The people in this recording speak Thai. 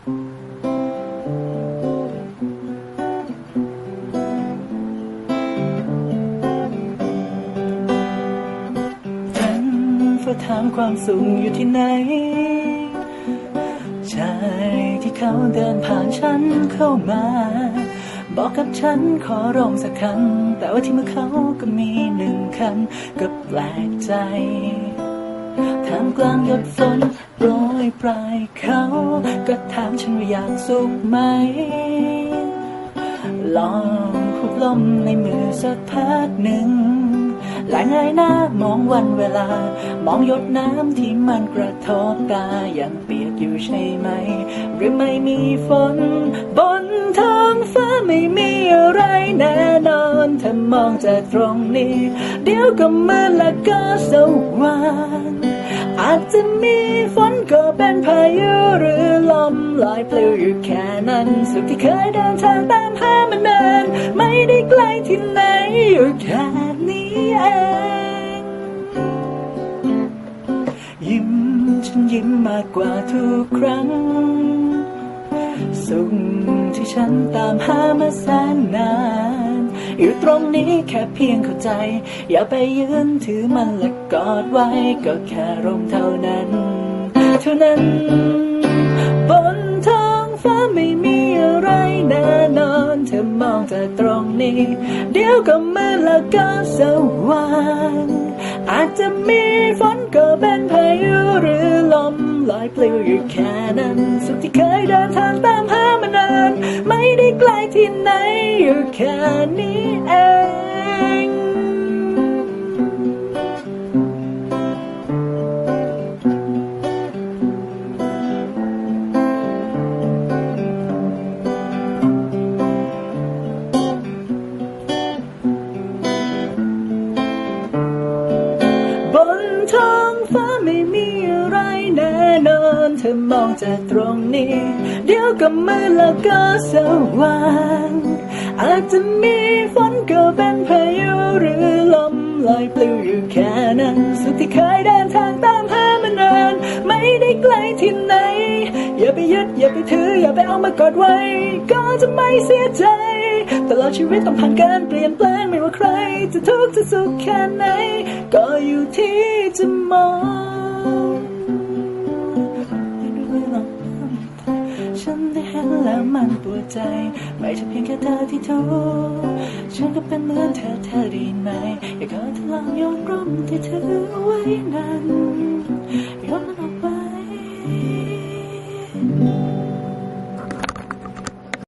ฉันเฝ้าถามความสุขอยู่ที่ไหนชายที่เขาเดินผ่านฉันเข้ามา บอกกับฉันขอร้องสักคำแต่ว่าที่มือเขาก็มีหนึ่งคำก็แปลกใจ ท่ามกลางหยดฝนโปรยปลายเขา ก็ถามฉันว่าอยากสุขไหม ลองหุบลมในมือสักพักหนึ่งและเงยหน้ามองวันเวลา มองหยดน้ำที่มันกระทบตายังเปียกอยู่ใช่ไหม หรือไม่มีฝน บนท้องฟ้าไม่มีอะไรแน่นอนถ้ามองจากตรงนี้ เดี๋ยวก็มืดและก็สว่าง อาจจะมีฝนก็เป็นพายุหรือลมลอยปลิวอยู่แค่นั้น สุขที่เคยเดินทางตามหามันนานไม่ได้ไกลที่ไหนอยู่แค่นี้เองยิ้มฉันยิ้มมากกว่าทุกครั้ง สุขที่ฉันตามหามาแสนนาน อยู่ตรงนี้แค่เพียงเข้าใจ อย่าไปยืนถือมันและกอดไว้ ก็แค่ร่มเท่านั้น เท่านั้น บนท้องฟ้าไม่มีอะไรแน่นอน เธอมองจากตรงนี้ เดี๋ยวก็มืดแล้วก็สว่างอาจจะมีฝนก็เป็นพายุหรือลม อยปลิวอยู่แค่นั้น สุขที่เคยเดินทางตามหามานาน ไม่ได้ไกลที่ไหนอยู่แค่นี้เอง น่นอนเธอมองจากตรงนี้ เดี๋ยวก็มืดแล้วก็สว่างอาจจะมีฝนก็เป็นพายุหรือลมลอยปลิวอยู่แค่นั้น สุขที่เคยเดินทางตามหามานานไม่ได้ไกลที่ไหน อย่าไปยึดอย่าไปถือ อย่าไปเอามากอดไว้ ก็จะไม่เสียใจตลอดชีวิตต้องผ่านการเปลี่ยนแปลงไม่ว่าใคร จะทุกข์จะสุขแค่ไหน ก็อยู่ที่จะมอง มันปวดใจ ไม่ใช่เพียงแค่เธอที่ทุกฉันก็เป็นเหมือนเธอเธอได้ไหม อยากขอเธอลองโยนร่มที่ถือไว้นั้นโยน